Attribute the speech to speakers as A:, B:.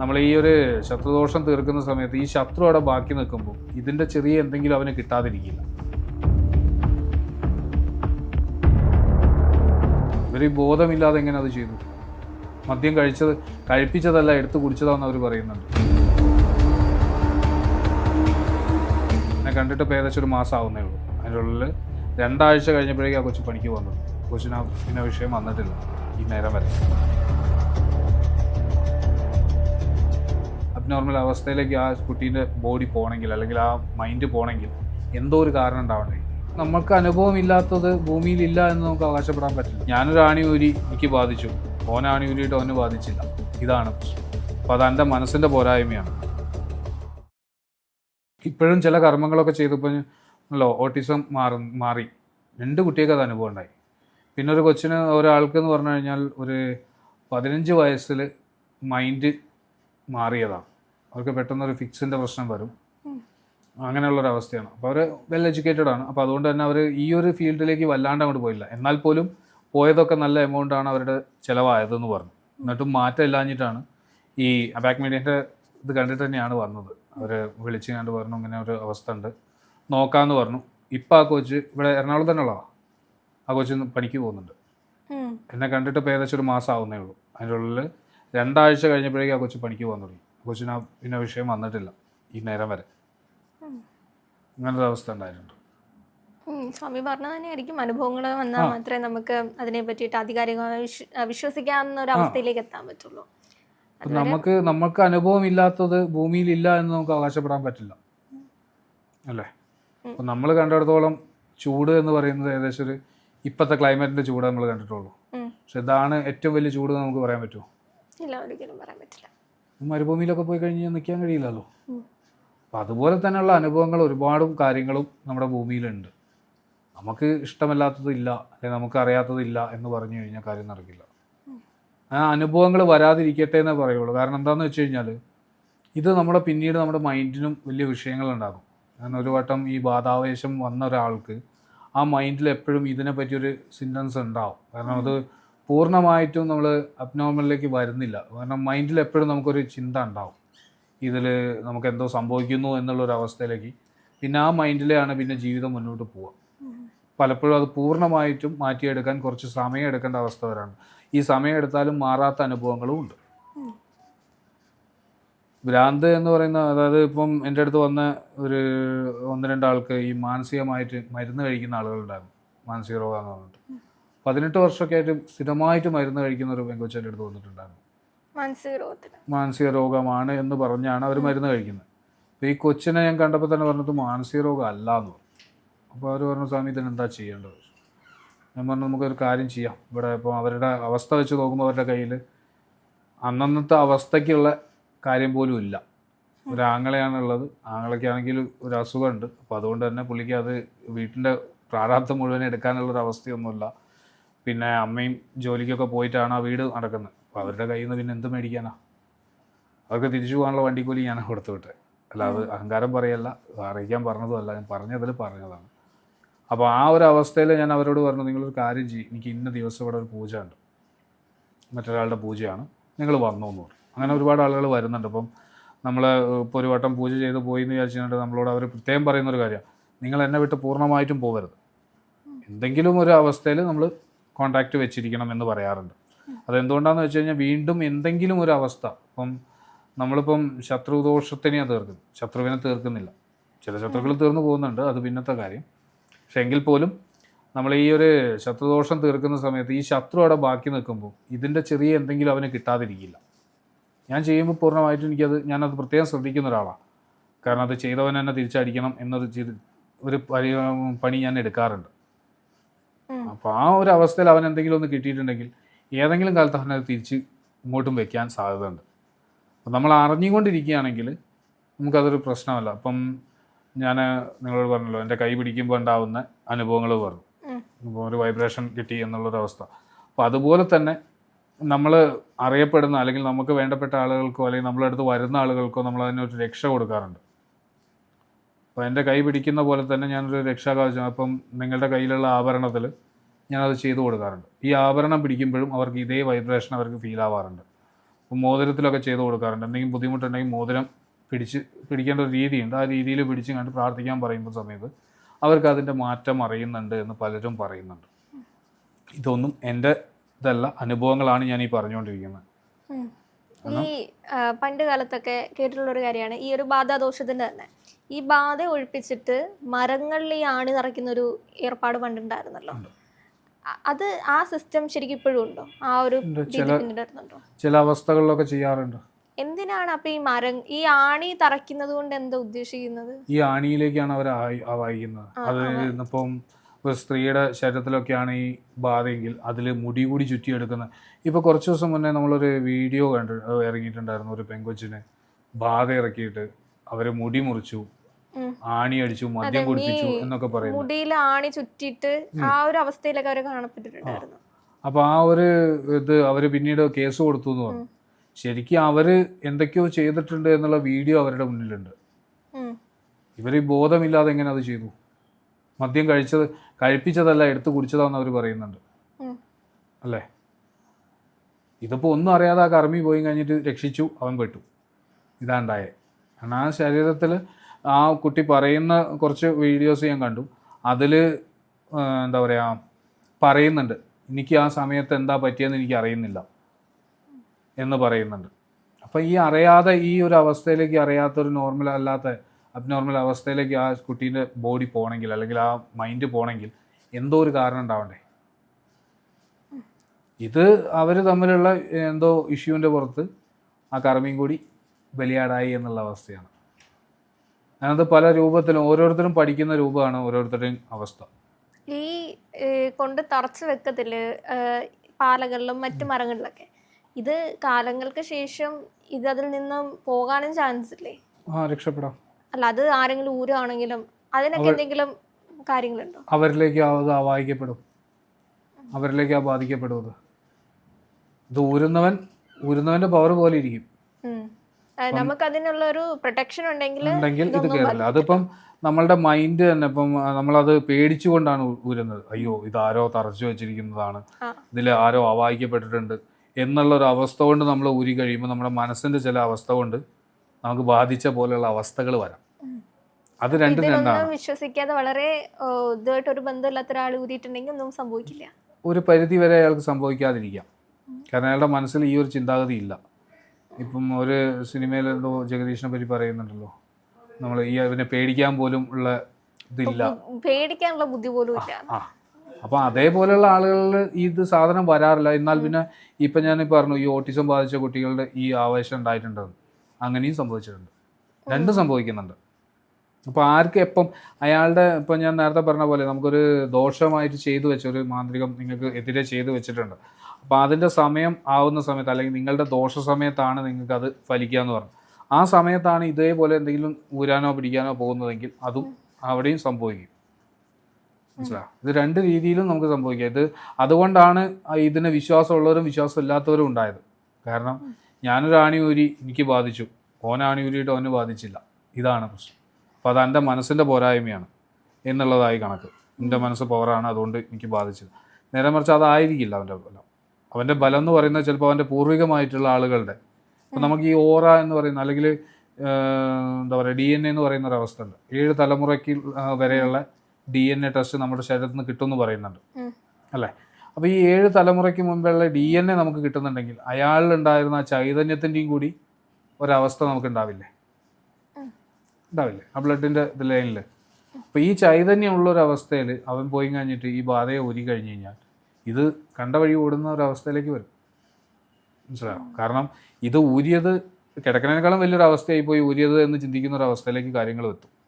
A: നമ്മൾ ഈ ഒരു ശത്രുദോഷം തീർക്കുന്ന സമയത്ത് ഈ ശത്രു അവിടെ ബാക്കി നിൽക്കുമ്പോൾ ഇതിന്റെ ചെറിയ എന്തെങ്കിലും അവന് കിട്ടാതിരിക്കില്ല. ഇവർ ബോധമില്ലാതെ എങ്ങനെ അത് ചെയ്തു? മദ്യം കഴിച്ചത് കഴിപ്പിച്ചതല്ല എടുത്തു കുടിച്ചതാണെന്ന് അവർ പറയുന്നുണ്ട്. എന്നെ കണ്ടിട്ട് ഏകദേശം ഒരു മാസം ആവുന്നേ ഉള്ളൂ. അതിന്റെ ഉള്ളിൽ രണ്ടാഴ്ച കഴിഞ്ഞപ്പോഴേക്കും ആ കൊച്ചു പണിക്ക് വന്നു കൊച്ചിന് പിന്നെ വിഷയം വന്നിട്ടില്ല. ഈ നേരം വരെ. അബ്നോർമൽ അവസ്ഥയിലേക്ക് ആ കുട്ടീന്റെ ബോഡി പോകണമെങ്കിൽ അല്ലെങ്കിൽ ആ മൈൻഡ് പോകണമെങ്കിൽ എന്തോ ഒരു കാരണം ഉണ്ടാവണ്ടേ? നമുക്ക് അനുഭവമില്ലാത്തത് ഭൂമിയിലില്ല എന്ന് നമുക്ക് അവകാശപ്പെടാൻ പറ്റില്ല. ഞാനൊരു ആണി ഊരി എനിക്ക് ബാധിച്ചു. ഓൻ ആണി ഊരിയിട്ട് അവന് ബാധിച്ചില്ല. ഇതാണ് പ്രശ്നം. അത് എന്റെ മനസ്സിന്റെ പോരായ്മയാണ്. ഇപ്പോഴും ചില കർമ്മങ്ങളൊക്കെ ചെയ്തപ്പോൾ അല്ലോ ഓട്ടിസം മാറി മാറി. രണ്ട് കുട്ടികൾക്ക് അത് അനുഭവം ഉണ്ടായി. പിന്നെ ഒരു കൊച്ചിന് ഒരാൾക്ക് എന്ന് പറഞ്ഞു കഴിഞ്ഞാൽ ഒരു പതിനഞ്ച് വയസ്സിൽ മൈൻഡ് മാറിയതാണ്. അവർക്ക് പെട്ടെന്നൊരു ഫിക്സിന്റെ പ്രശ്നം വരും. അങ്ങനെയുള്ളൊരവസ്ഥയാണ്. അപ്പോൾ അവർ വെൽ എഡ്യൂക്കേറ്റഡ് ആണ്. അപ്പോൾ അതുകൊണ്ട് തന്നെ അവർ ഈ ഒരു ഫീൽഡിലേക്ക് വല്ലാണ്ട് അങ്ങോട്ട് പോയില്ല. എന്നാൽ പോലും പോയതൊക്കെ നല്ല എമൗണ്ടാണ് അവരുടെ ചിലവായതെന്ന് പറഞ്ഞു. എന്നിട്ടും മാറ്റം ഇല്ലാഞ്ഞിട്ടാണ് ഈ അബാക് മീഡിയന്റെ ഇത് കണ്ടിട്ട് തന്നെയാണ് വന്നത്. അവർ വിളിച്ച് കണ്ട് പറഞ്ഞു ഇങ്ങനെ ഒരു അവസ്ഥ ഉണ്ട് നോക്കാമെന്ന് പറഞ്ഞു. ഇപ്പം ആ കോച്ച് ഇവിടെ എറണാകുളം തന്നെ ഉള്ളതാണ് ആ കോച്ച് പണിക്ക് പോകുന്നുണ്ട്. എന്നെ കണ്ടിട്ട് ഇപ്പോൾ ഏകദേശം ഒരു മാസം ആവുന്നേ ഉള്ളൂ. അതിന്റെ ഉള്ളിൽ രണ്ടാഴ്ച കഴിഞ്ഞപ്പോഴേക്കും ആ കൊച്ചു പണിക്ക് പോകാൻ തുടങ്ങി. കൊച്ചിന് ആ പിന്നെ വിഷയം വന്നിട്ടില്ല. ഈ നേരം വരെ. അങ്ങനൊരു അവസ്ഥ ഉണ്ടായിട്ടുണ്ട്.
B: സ്വാമി പറഞ്ഞത് തന്നെയായിരിക്കും. അനുഭവങ്ങൾ വന്നാൽ മാത്രമേ നമുക്ക് അതിനെ പറ്റിയിട്ട് ആധികാരികമായി വിശ്വസിക്കാവുന്ന ഒരു അവസ്ഥയിലേക്ക് എത്താൻ പറ്റുള്ളൂ.
A: നമുക്ക് നമുക്ക് അനുഭവം ഇല്ലാത്തത് ഭൂമിയിൽ ഇല്ല എന്ന് നമുക്ക് അവകാശപ്പെടാൻ പറ്റില്ല. അല്ലേ? അപ്പം നമ്മൾ കണ്ടിടത്തോളം ചൂട് എന്ന് പറയുന്നത് ഏകദേശം ഒരു ഇപ്പോഴത്തെ ക്ലൈമറ്റിന്റെ ചൂട് നമ്മൾ കണ്ടിട്ടുള്ളൂ. പക്ഷെ ഇതാണ് ഏറ്റവും വലിയ ചൂട് നമുക്ക് പറയാൻ പറ്റുമോ?
B: ഇല്ല ഒരിക്കലും പറയാൻ പറ്റില്ല.
A: മരുഭൂമിയിലൊക്കെ പോയി കഴിഞ്ഞ് കഴിഞ്ഞാൽ നിൽക്കാൻ കഴിയില്ലല്ലോ. അപ്പം അതുപോലെ തന്നെയുള്ള അനുഭവങ്ങൾ ഒരുപാടും കാര്യങ്ങളും നമ്മുടെ ഭൂമിയിലുണ്ട്. നമുക്ക് ഇഷ്ടമല്ലാത്തതില്ല അല്ലെങ്കിൽ നമുക്ക് അറിയാത്തതില്ല എന്ന് പറഞ്ഞു കഴിഞ്ഞാൽ കാര്യം നടക്കില്ല. ആ അനുഭവങ്ങൾ വരാതിരിക്കട്ടെ എന്നേ പറയുള്ളൂ. കാരണം എന്താണെന്ന് വെച്ച് കഴിഞ്ഞാൽ ഇത് നമ്മുടെ പിന്നീട് നമ്മുടെ മൈൻഡിനും വലിയ വിഷയങ്ങളുണ്ടാകും. കാരണം ഒരു വട്ടം ഈ ബാധാവേശം വന്ന ഒരാൾക്ക് ആ മൈൻഡിൽ എപ്പോഴും ഇതിനെ പറ്റിയൊരു സിന്റൻസ് ഉണ്ടാവും. കാരണം അത് പൂർണമായിട്ടും നമ്മൾ അബ്നോർമലിലേക്ക് വരുന്നില്ല. കാരണം മൈൻഡിൽ എപ്പോഴും നമുക്കൊരു ചിന്ത ഉണ്ടാവും. ഇതിൽ നമുക്ക് എന്തോ സംഭവിക്കുന്നു എന്നുള്ളൊരു അവസ്ഥയിലേക്ക്. പിന്നെ ആ മൈൻഡിലെയാണ് പിന്നെ ജീവിതം മുന്നോട്ട് പോവുക. പലപ്പോഴും അത് പൂർണമായിട്ടും മാറ്റിയെടുക്കാൻ കുറച്ച് സമയം എടുക്കേണ്ട അവസ്ഥ വരാണ്. ഈ സമയം എടുത്താലും മാറാത്ത അനുഭവങ്ങളും ഉണ്ട്. ഭ്രാന്ത് എന്ന് പറയുന്ന അതായത് ഇപ്പം എന്റെ അടുത്ത് വന്ന ഒരു ഒന്ന് രണ്ടാൾക്ക് ഈ മാനസികമായിട്ട് മരുന്ന് കഴിക്കുന്ന ആളുകളുണ്ടായിരുന്നു. മാനസിക രോഗം എന്ന് പറഞ്ഞിട്ട്. പതിനെട്ട് വർഷമൊക്കെ ആയിട്ട് സ്ഥിരമായിട്ട് മരുന്ന് കഴിക്കുന്ന ഒരു പെങ്കൊച്ചന്റെ അടുത്ത് വന്നിട്ടുണ്ടായിരുന്നു.
B: മാനസിക രോഗത്തിന്
A: മാനസിക രോഗമാണ് എന്ന് പറഞ്ഞാണ് അവർ മരുന്ന് കഴിക്കുന്നത്. അപ്പോൾ ഈ കൊച്ചിനെ ഞാൻ കണ്ടപ്പോൾ തന്നെ പറഞ്ഞത് മാനസിക രോഗം അല്ല എന്ന് പറഞ്ഞു. അപ്പോൾ അവർ പറഞ്ഞു സ്വാമി ഇതിന് എന്താ ചെയ്യേണ്ടത്? ഞാൻ പറഞ്ഞു നമുക്കൊരു കാര്യം ചെയ്യാം. ഇവിടെ ഇപ്പോൾ അവരുടെ അവസ്ഥ വെച്ച് നോക്കുമ്പോൾ അവരുടെ കയ്യിൽ അന്നന്നത്തെ അവസ്ഥയ്ക്കുള്ള കാര്യം പോലും ഇല്ല. ഒരു ആങ്ങളെയാണുള്ളത്. ആങ്ങളയ്ക്കാണെങ്കിൽ ഒരു അസുഖമുണ്ട്. അപ്പോൾ അതുകൊണ്ട് തന്നെ പുള്ളിക്ക് അത് വീട്ടിന്റെ പ്രാരാബ്ദം മുഴുവൻ എടുക്കാനുള്ളൊരു അവസ്ഥയൊന്നുമില്ല. പിന്നെ അമ്മയും ജോലിക്കൊക്കെ പോയിട്ടാണ് ആ വീട് നടക്കുന്നത്. അപ്പോൾ അവരുടെ കയ്യിൽ നിന്ന് പിന്നെ എന്ത് മേടിക്കാനാ? അവർക്ക് തിരിച്ചു പോകാനുള്ള വണ്ടിക്കൂലി ഞാൻ കൊടുത്തു വിട്ടെ അല്ല അത് അഹങ്കാരം പറയല്ല അറിയിക്കാൻ പറഞ്ഞതുമല്ല. ഞാൻ പറഞ്ഞതിൽ പറഞ്ഞതാണ്. അപ്പോൾ ആ ഒരു അവസ്ഥയിൽ ഞാൻ അവരോട് പറഞ്ഞു നിങ്ങളൊരു കാര്യം ചെയ്യും. എനിക്ക് ഇന്ന ദിവസം ഇവിടെ ഒരു പൂജ ഉണ്ട്. മറ്റൊരാളുടെ പൂജയാണ്. നിങ്ങൾ വന്നു എന്ന് പറഞ്ഞു. അങ്ങനെ ഒരുപാട് ആളുകൾ വരുന്നുണ്ട്. അപ്പം നമ്മൾ ഇപ്പോൾ ഒരു വട്ടം പൂജ ചെയ്ത് പോയി എന്ന് വിചാരിച്ചിട്ട് നമ്മളോട് അവർ പ്രത്യേകം പറയുന്ന ഒരു കാര്യമാണ്. നിങ്ങൾ എന്നെ വിട്ട് പൂർണമായിട്ടും പോകരുത്. എന്തെങ്കിലും ഒരു അവസ്ഥയിൽ നമ്മൾ കോണ്ടാക്റ്റ് വെച്ചിരിക്കണം എന്ന് പറയാറുണ്ട്. അതെന്തുകൊണ്ടാണെന്ന് വെച്ച് കഴിഞ്ഞാൽ വീണ്ടും എന്തെങ്കിലും ഒരു അവസ്ഥ ഇപ്പം നമ്മളിപ്പം ശത്രുദോഷത്തിനെയാണ് തീർക്കുന്നത് ശത്രുവിനെ തീർക്കുന്നില്ല. ചില ശത്രുക്കൾ തീർന്നു പോകുന്നുണ്ട് അത് പിന്നത്തെ കാര്യം. പക്ഷെ എങ്കിൽ പോലും നമ്മൾ ഈ ഒരു ശത്രുദോഷം തീർക്കുന്ന സമയത്ത് ഈ ശത്രു അവിടെ ബാക്കി നിൽക്കുമ്പോൾ ഇതിന്റെ ചെറിയ എന്തെങ്കിലും അവന് കിട്ടാതിരിക്കില്ല. ഞാൻ ചെയ്യുമ്പോൾ പൂർണമായിട്ടും എനിക്കത് ഞാനത് പ്രത്യേകം ശ്രദ്ധിക്കുന്ന ഒരാളാണ് കാരണം അത് ചെയ്തവൻ തന്നെ തിരിച്ചടിക്കണം എന്നത് ഒരു പണി ഞാൻ എടുക്കാറുണ്ട്. അപ്പോൾ ആ ഒരു അവസ്ഥയിൽ അവൻ എന്തെങ്കിലും ഒന്ന് കിട്ടിയിട്ടുണ്ടെങ്കിൽ ഏതെങ്കിലും കാലത്ത് അവനത് തിരിച്ച് ഇങ്ങോട്ടും വെക്കാൻ സാധ്യതയുണ്ട്. അപ്പം നമ്മൾ അറിഞ്ഞുകൊണ്ടിരിക്കുകയാണെങ്കിൽ നമുക്കതൊരു പ്രശ്നമല്ല. അപ്പം ഞാൻ നിങ്ങളോട് പറഞ്ഞല്ലോ എന്റെ കൈ പിടിക്കുമ്പോൾ ഉണ്ടാവുന്ന അനുഭവങ്ങൾ പറഞ്ഞു.
B: അപ്പോൾ
A: ഇപ്പോൾ ഒരു വൈബ്രേഷൻ കിട്ടി എന്നുള്ളൊരവസ്ഥ അപ്പോൾ അതുപോലെ തന്നെ നമ്മൾ അറിയപ്പെടുന്ന അല്ലെങ്കിൽ നമുക്ക് വേണ്ടപ്പെട്ട ആളുകൾക്കോ അല്ലെങ്കിൽ നമ്മളെ അടുത്ത് വരുന്ന ആളുകൾക്കോ നമ്മൾ അതിനൊരു രക്ഷ കൊടുക്കാറുണ്ട്. അപ്പോൾ എന്റെ കൈ പിടിക്കുന്ന പോലെ തന്നെ ഞാനൊരു രക്ഷാകവചം അപ്പം നിങ്ങളുടെ കയ്യിലുള്ള ആഭരണത്തിൽ ഞാനത് ചെയ്തു കൊടുക്കാറുണ്ട്. ഈ ആഭരണം പിടിക്കുമ്പോഴും അവർക്ക് ഇതേ വൈബ്രേഷൻ അവർക്ക് ഫീൽ ആവാറുണ്ട്. അപ്പോൾ മോതിരത്തിലൊക്കെ ചെയ്ത് കൊടുക്കാറുണ്ട്. എന്തെങ്കിലും ബുദ്ധിമുട്ടുണ്ടെങ്കിൽ മോതിരം പിടിച്ച് പിടിക്കേണ്ട ഒരു രീതിയുണ്ട്. ആ രീതിയിൽ പിടിച്ച് കണ്ട് പ്രാർത്ഥിക്കാൻ പറയുമ്പോൾ സമയത്ത് അവർക്ക് അതിന്റെ മാറ്റം അറിയുന്നുണ്ട് എന്ന് പലരും പറയുന്നുണ്ട്. ഇതൊന്നും എന്റെ ഇതല്ല അനുഭവങ്ങളാണ് ഞാൻ ഈ പറഞ്ഞുകൊണ്ടിരിക്കുന്നത്.
B: ഈ പണ്ട് കാലത്തൊക്കെ കേട്ടിട്ടുള്ള ഒരു കാര്യമാണ്. ഈ ഒരു ബാധാദോഷത്തിന്റെ തന്നെ. ഈ ബാധ ഒഴിപ്പിച്ചിട്ട് മരങ്ങളിൽ ഈ ആണി നിറയ്ക്കുന്ന ഒരു ഏർപ്പാട് പണ്ടുണ്ടായിരുന്നല്ലോ. അത് ആ സിസ്റ്റം ശരിക്കും ഇപ്പോഴും ഉണ്ടോ? ആ ഒരു
A: ചില- ചില അവസ്ഥകളിലൊക്കെ ചെയ്യാറുണ്ട്.
B: എന്തിനാണ് അപ്പൊ ഈ മരം ഈ ആണി തറയ്ക്കുന്നത് കൊണ്ട് എന്താ ഉദ്ദേശിക്കുന്നത്?
A: ഈ ആണിയിലേക്കാണ് അവർ വായിക്കുന്നത്. അത് ഇന്നിപ്പം ഒരു സ്ത്രീയുടെ ശരീരത്തിലൊക്കെയാണ് ഈ ബാധയെങ്കിൽ അതിൽ മുടി കൂടി ചുറ്റിയെടുക്കുന്നത് ഇപ്പോൾ കുറച്ച് ദിവസം മുന്നേ നമ്മളൊരു വീഡിയോ കണ്ട് ഇറങ്ങിയിട്ടുണ്ടായിരുന്നു ഒരു പെങ്കൊച്ചിനെ. ബാധ ഇറക്കിയിട്ട് അവർ മുടി മുറിച്ചു. ആണി അടിച്ചു മദ്യം കുടിപ്പിച്ചു എന്നൊക്കെ പറയുന്നു
B: മുടിയിൽ ആണി ചുറ്റിയിട്ട് ആ ഒരു അവസ്ഥയിലൊക്കെ അവർ കാണപ്പെട്ടിട്ടുണ്ടായിരുന്നു.
A: അപ്പോൾ ആ ഒരു ഇത് അവർ പിന്നീട് കേസ് കൊടുത്തു എന്ന് പറഞ്ഞു ശരിക്കും അവർ എന്തൊക്കെയോ ചെയ്തിട്ടുണ്ട് എന്നുള്ള വീഡിയോ അവരുടെ മുന്നിലുണ്ട്. ഇവർ ഇവർ ബോധമില്ലാതെ എങ്ങനെ അത് ചെയ്തു? മദ്യം കഴിച്ചത് കഴിപ്പിച്ചതല്ല എടുത്ത് കുടിച്ചതാന്ന് അവർ പറയുന്നുണ്ട്. അല്ലേ? ഇതിപ്പോ ഒന്നും അറിയാതെ ആ കർമ്മി പോയി കഴിഞ്ഞിട്ട് രക്ഷിച്ചു അവൻ പെട്ടു. ഇതാണ്ടായേ. കാരണം ആ ശരീരത്തിൽ ആ കുട്ടി പറയുന്ന കുറച്ച് വീഡിയോസ് ഞാൻ കണ്ടു. അതിൽ എന്താ പറയുക പറയുന്നുണ്ട്. എനിക്ക് ആ സമയത്ത് എന്താ പറ്റിയെന്ന് എനിക്ക് അറിയുന്നില്ല എന്ന് പറയുന്നുണ്ട്. അപ്പം ഈ അറിയാതെ ഈ ഒരു അവസ്ഥയിലേക്ക് അറിയാത്ത ഒരു നോർമൽ അല്ലാത്ത അബ്നോർമൽ അവസ്ഥയിലേക്ക് ആ കുട്ടീന്റെ ബോഡി പോകണമെങ്കിൽ അല്ലെങ്കിൽ ആ മൈൻഡ് പോകണമെങ്കിൽ എന്തോ ഒരു കാരണം ഉണ്ടാവണ്ടേ? ഇത് അവർ തമ്മിലുള്ള എന്തോ ഇഷ്യൂവിന്റെ പുറത്ത് ആ കർമ്മിയും കൂടി ബലിയാടായി എന്നുള്ള അവസ്ഥയാണ്. അതിനകത്ത് പല രൂപത്തിലും ഓരോരുത്തരും പഠിക്കുന്ന രൂപമാണ് ഓരോരുത്തരുടെയും അവസ്ഥ.
B: ഈ കൊണ്ട് തറച്ചു വെക്കത്തിൽ പാലകളിലും മറ്റു മരങ്ങളിലൊക്കെ. ഇത് കാലങ്ങൾക്ക് ശേഷം ഇത് അതിൽ നിന്നും പോകാനും ചാൻസ് ഇല്ലേ?
A: ആ രക്ഷപ്പെടാം.
B: അല്ല അത് ആരെങ്കിലും ഊരാണെങ്കിലും അതിനൊക്കെ എന്തെങ്കിലും കാര്യങ്ങളുണ്ടോ?
A: അവരിലേക്ക് അത് വായിക്കപ്പെടും അവരിലേക്ക് ആ ബാധിക്കപ്പെടും അത്. ഊരുന്നവൻ ഊരുന്നവന്റെ പവർ പോലെ ഇരിക്കും.
B: നമുക്ക് അതിനുള്ള ഒരു പ്രൊട്ടക്ഷൻ ഉണ്ടെങ്കിൽ
A: ഉണ്ടെങ്കിൽ ഇത് കയറില്ല അതിപ്പം നമ്മളുടെ മൈൻഡ് തന്നെ ഇപ്പം നമ്മളത് പേടിച്ചുകൊണ്ടാണ് ഉയരുന്നത് അയ്യോ ഇത് ആരോ തറച്ചു വെച്ചിരിക്കുന്നതാണ്. ഇതിൽ ആരോ അവായിക്കപ്പെട്ടിട്ടുണ്ട് എന്നുള്ള ഒരു അവസ്ഥ കൊണ്ട് നമ്മൾ ഊരി കഴിയുമ്പോൾ നമ്മുടെ മനസ്സിന്റെ ചില അവസ്ഥ കൊണ്ട് നമുക്ക് ബാധിച്ച പോലെയുള്ള അവസ്ഥകൾ വരാം. അത് രണ്ടും രണ്ടാണ്.
B: വിശ്വസിക്കാതെ വളരെ ഇതുമായിട്ടൊരു ഇതുമായിട്ട് ഒരു ബന്ധമില്ലാത്ത ഒരാൾ ഊരിയിട്ടുണ്ടെങ്കിൽ ഒന്നും സംഭവിക്കില്ല.
A: ഒരു പരിധി വരെ അയാൾക്ക് സംഭവിക്കാതിരിക്കാം. കാരണം അയാളുടെ മനസ്സിൽ ഈ ഒരു ചിന്താഗതി ഇല്ല. ഇപ്പം ഒരു സിനിമയിൽ എന്തോ ജഗദീഷിനെ പറ്റി പറയുന്നുണ്ടല്ലോ. നമ്മൾ ഈ അവനെ പേടിക്കാൻ പോലും ഉള്ള ഇതില്ല.
B: പേടിക്കാനുള്ള ബുദ്ധി പോലും ഇല്ല.
A: അപ്പൊ അതേപോലെയുള്ള ആളുകളിൽ ഇത് സാധനം വരാറില്ല. എന്നാൽ പിന്നെ ഇപ്പൊ ഞാൻ പറഞ്ഞു ഈ ഓട്ടിസം ബാധിച്ച കുട്ടികളുടെ ഈ ആവേശം ഉണ്ടായിട്ടുണ്ടെന്ന് അങ്ങനെയും സംഭവിച്ചിട്ടുണ്ട്. രണ്ടും സംഭവിക്കുന്നുണ്ട്. അപ്പോൾ ആർക്ക് എപ്പം അയാളുടെ ഇപ്പം ഞാൻ നേരത്തെ പറഞ്ഞ പോലെ നമുക്കൊരു ദോഷമായിട്ട് ചെയ്തു വെച്ച ഒരു മാന്ത്രികം നിങ്ങൾക്ക് എതിരെ ചെയ്തു വെച്ചിട്ടുണ്ട്. അപ്പോൾ അതിന്റെ സമയം ആവുന്ന സമയത്ത് അല്ലെങ്കിൽ നിങ്ങളുടെ ദോഷ സമയത്താണ് നിങ്ങൾക്ക് അത് ഫലിക്കുക എന്ന് പറഞ്ഞു ആ സമയത്താണ് ഇതേപോലെ എന്തെങ്കിലും ഊരാനോ പിടിക്കാനോ പോകുന്നതെങ്കിൽ അതും അവിടെയും സംഭവിക്കും. മനസ്സിലാ ഇത് രണ്ട് രീതിയിലും നമുക്ക് സംഭവിക്കാം. ഇത് അതുകൊണ്ടാണ് ഇതിന് വിശ്വാസമുള്ളവരും വിശ്വാസമില്ലാത്തവരും ഉണ്ടായത്. കാരണം ഞാനൊരു ആണി ഊരി എനിക്ക് ബാധിച്ചു. ഓൻ ആണി ഊരിയിട്ട് അവന് ബാധിച്ചില്ല. ഇതാണ് പ്രശ്നം. അപ്പോൾ അത് എന്റെ മനസ്സിന്റെ പോരായ്മയാണ് എന്നുള്ളതായി കണക്ക്. എന്റെ മനസ്സ് പവറാണ് അതുകൊണ്ട് എനിക്ക് ബാധിച്ചത്. നേരെ മറിച്ച് അതായിരിക്കില്ല അവന്റെ ബലം അവന്റെ ബലം എന്ന് പറയുന്നത് ചിലപ്പോൾ അവന്റെ പൂർവികമായിട്ടുള്ള ആളുകളുടെ. അപ്പോൾ നമുക്ക് ഈ ഓറ എന്ന് പറയുന്ന അല്ലെങ്കിൽ എന്താ പറയുക ഡി എൻ എ എന്ന് പറയുന്ന ഒരു അവസ്ഥ ഉണ്ട്. ഏഴ് തലമുറയ്ക്ക് വരെയുള്ള ഡി എൻ എ ടെസ്റ്റ് നമ്മുടെ ശരീരത്തിൽ നിന്ന് കിട്ടുമെന്ന് പറയുന്നുണ്ട്. അല്ലെ? അപ്പോൾ ഈ ഏഴ് തലമുറയ്ക്ക് മുമ്പുള്ള ഡി എൻ എ നമുക്ക് കിട്ടുന്നുണ്ടെങ്കിൽ അയാളിലുണ്ടായിരുന്ന ആ ചൈതന്യത്തിന്റെയും കൂടി ഒരവസ്ഥ നമുക്ക് ഉണ്ടാവില്ലേ ഉണ്ടാവില്ലേ? ആ ബ്ലഡിന്റെ ലൈനിൽ അപ്പോൾ ഈ ചൈതന്യമുള്ള ഒരു അവസ്ഥയിൽ അവൻ പോയി കഴിഞ്ഞിട്ട് ഈ ബാധയെ ഒരുക്കി കഴിഞ്ഞ് കഴിഞ്ഞാൽ ഇത് കണ്ട വഴി ഓടുന്ന ഒരവസ്ഥയിലേക്ക് വരും. മനസ്സിലായോ? കാരണം ഇത് ഊരിയത് കിടക്കണേക്കാളും വലിയൊരു അവസ്ഥയായി പോയി ഊരിയത് എന്ന് ചിന്തിക്കുന്ന ഒരു അവസ്ഥയിലേക്ക് കാര്യങ്ങൾ എത്തും.